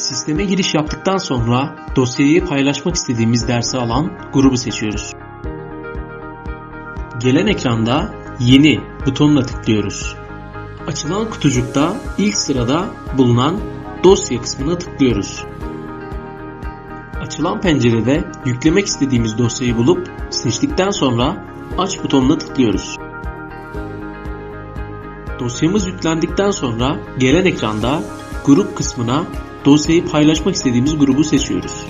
Sisteme giriş yaptıktan sonra dosyayı paylaşmak istediğimiz dersi alan grubu seçiyoruz. Gelen ekranda Yeni butonuna tıklıyoruz. Açılan kutucukta ilk sırada bulunan dosya kısmına tıklıyoruz. Açılan pencerede yüklemek istediğimiz dosyayı bulup seçtikten sonra aç butonuna tıklıyoruz. Dosyamız yüklendikten sonra gelen ekranda grup kısmına dosyayı paylaşmak istediğimiz grubu seçiyoruz.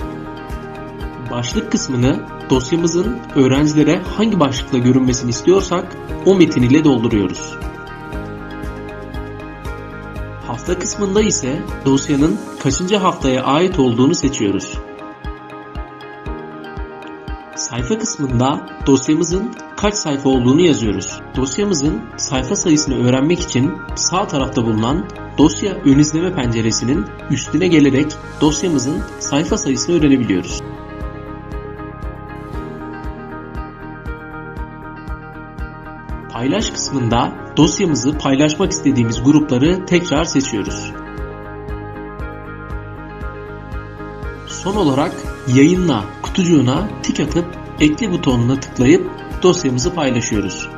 Başlık kısmını dosyamızın öğrencilere hangi başlıkla görünmesini istiyorsak o metin ile dolduruyoruz. Hafta kısmında ise dosyanın kaçıncı haftaya ait olduğunu seçiyoruz. Sayfa kısmında dosyamızın kaç sayfa olduğunu yazıyoruz. Dosyamızın sayfa sayısını öğrenmek için sağ tarafta bulunan dosya ön izleme penceresinin üstüne gelerek dosyamızın sayfa sayısını öğrenebiliyoruz. Paylaş kısmında dosyamızı paylaşmak istediğimiz grupları tekrar seçiyoruz. Son olarak yayınla kutucuğuna tik atıp ekle butonuna tıklayıp dosyamızı paylaşıyoruz.